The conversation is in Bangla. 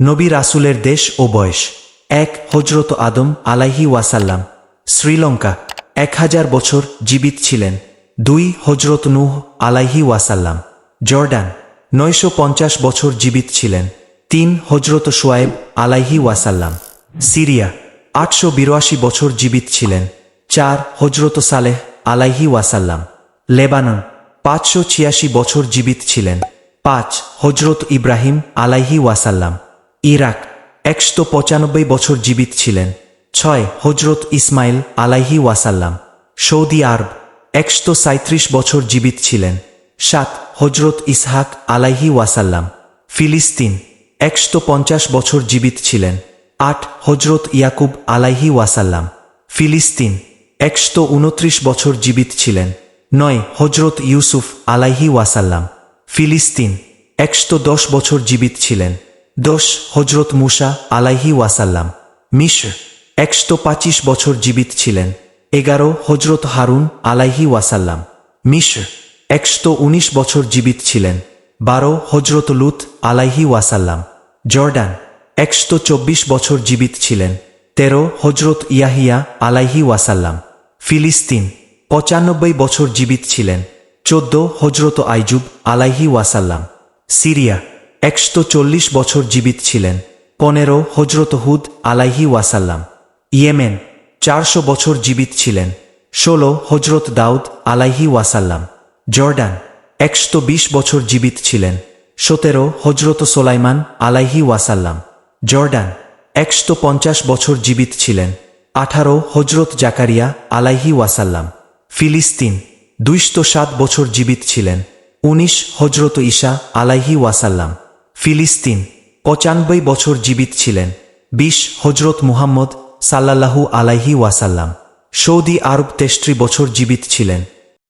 নবী রাসুলের দেশ ও বয়স। এক হজরত আদম আলাইহি ওয়াসাল্লাম। শ্রীলঙ্কা, এক হাজার বছর জীবিত ছিলেন। দুই হজরত নুহ আলাইহি ওয়াসাল্লাম। জর্ডান, নয়শো পঞ্চাশ বছর জীবিত ছিলেন। তিন হজরত সোয়েব আলাইহি ওয়াসাল্লাম। সিরিয়া, আটশো বিরাশি বছর জীবিত ছিলেন। চার হজরত সালেহ আলাইহি ওয়াসাল্লাম। লেবানন, পাঁচশো ছিয়াশি বছর জীবিত ছিলেন। পাঁচ হজরত ইব্রাহিম আলাইহি ওয়াসাল্লাম। ইরাক একশো পঁচানব্বই বছর জীবিত ছিলেন। ছয় হজরত ইসমাইল আলাইহি ওয়াসাল্লাম। সৌদি আরব একশো সাঁত্রিশ বছর জীবিত ছিলেন। সাত হজরত ইসহাক আলাইহি ওয়াসাল্লাম। ফিলিস্তিন একশো পঞ্চাশ বছর জীবিত ছিলেন। আট হজরত ইয়াকুব আলাইহি ওয়াসাল্লাম। ফিলিস্তিন একশো উনত্রিশ বছর জীবিত ছিলেন। নয় হজরত ইউসুফ আলাইহি ওয়াসাল্লাম। ফিলিস্তিন একশো দশ বছর জীবিত ছিলেন। দশ হজরত মুসা আলাইহি ওয়াসাল্লাম। মিশর একশো পঁচিশ বছর জীবিত ছিলেন, এগারো হজরত হারুন আলাইহি ওয়াসাল্লাম। মিশর একশো উনিশ বছর জীবিত ছিলেন, বারো হজরত লুত আলাইহি ওয়াসাল্লাম। জর্ডান একশো চব্বিশ বছর জীবিত ছিলেন, তেরো হজরত ইয়াহিয়া আলাইহি ওয়াসাল্লাম। ফিলিস্তিন পঁচানব্বই বছর জীবিত ছিলেন, চোদ্দ হজরত আইজুব আলাইহি ওয়াসাল্লাম। সিরিয়া একশো চল্লিশ বছর জীবিত ছিলেন পনেরো হজরত হুদ আলাইহি ওয়াসাল্লাম। ইয়েমেন চারশো বছর জীবিত ছিলেন ষোলো হজরত দাউদ আলাইহি ওয়াসাল্লাম। জর্ডান একশো বিশ বছর জীবিত ছিলেন সতেরো হজরত সোলাইমান আলাইহি ওয়াসাল্লাম। জর্ডান একশো পঞ্চাশ বছর জীবিত ছিলেন আঠারো হজরত জাকারিয়া আলাইহি ওয়াসাল্লাম। ফিলিস্তিন দুইশো সাত বছর জীবিত ছিলেন উনিশ হজরত ঈশা আলাইহি ওয়াসাল্লাম। ফিলিস্তিন পঁচানব্বই বছর জীবিত ছিলেন, বিশ হজরত মুহাম্মদ সাল্লাহু আলাইহি ওয়াসাল্লাম। সৌদি আরব তেষ্টি বছর জীবিত ছিলেন।